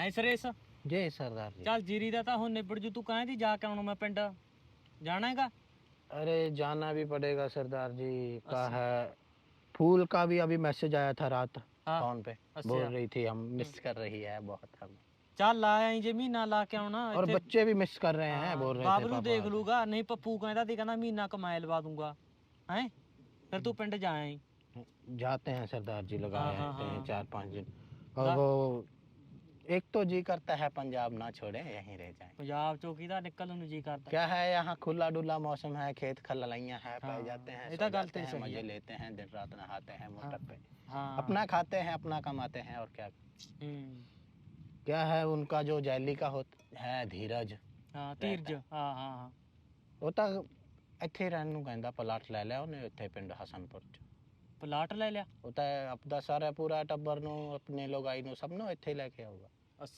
ਐ ਸਰੇਸ जी सरदार जी ਚੱਲ ਜੀਰੀ ਦਾ ਤਾਂ ਹੁਣ ਨਿਬੜ ਜੂ ਤੂੰ ਕਹਿੰਦੀ ਜਾ ਕੇ ਆਉਣਾ ਮੈਂ ਪਿੰਡ ਜਾਣਾ ਹੈਗਾ अरे जाना भी पड़ेगा सरदार जी का है फूल का भी अभी मैसेज आया था रात हाँ फोन पे अच्छा। बोल रही थी हम मिस कर रही है बहुत हम ਚੱਲ ਲਾ ਆਈ ਜੇ महीना ला के ਆਉਣਾ और ਇੱਥੇ। बच्चे भी मिस कर रहे हैं ਹਾਂ, बोल रहे थे ਬਾਬਲੂ पापा ਦੇਖ ਲੂਗਾ ਨਹੀਂ ਪੱਪੂ ਕਹਿੰਦਾ ਸੀ ਕਹਿੰਦਾ ਮਹੀਨਾ ਕਮਾਏ ਲਵਾ ਦੂੰਗਾ ਹੈ ਫਿਰ ਤੂੰ ਪਿੰਡ ਜਾ ਆਈ जाते हैं सरदार जी लगा हाँ, हाँ, आते हैं हाँ। चार पाँच दिन ला- और वो एक तो जी करता है पंजाब ना छोड़े यहीं रह जाए ਪੰਜਾਬ ਚੋਂ ਕਿਹਦਾ ਨਿਕਲਣ ਨੂੰ ਜੀ ਕਰਦਾ क्या है यहाँ खुला डुला मौसम है खेत खलैया है हाँ, पै जाते हैं ये सो तो गल जाते तेरी हैं, सही मजे है। लेते हैं दिन रात नहाते हैं मोटर पे ਹਾਂ अपना खाते हैं अपना कमाते हैं और क्या ਹੂੰ क्या है उनका जो जैली का होता है धीरज ਹਾਂ ਧੀਰਜ ਹਾਂ ਹਾਂ ਹਾਂ ਉਹ ਤਾਂ ਇੱਥੇ ਹੀ ਰਹਿਣ ਨੂੰ ਕਹਿੰਦਾ ਪਲਾਟ ਲੈ ਲਿਆ ਉਹਨੇ ਇੱਥੇ ਪਿੰਡ ਹਸਨਪੁਰ ਚ ਪਲਾਟ ਲੈ ਲਿਆ? ਉਹ ਤਾਂ ਆਪਦਾ ਸਾਰਾ ਪੂਰਾ ਟੱਬਰ ਨੂੰ ਆਪਣੇ ਲੋਗਾਈ ਨੂੰ ਸਭ ਨੂੰ ਇੱਥੇ ਹੀ ਲੈ ਕੇ ਆਊਗਾ। ਅੱਛਾ।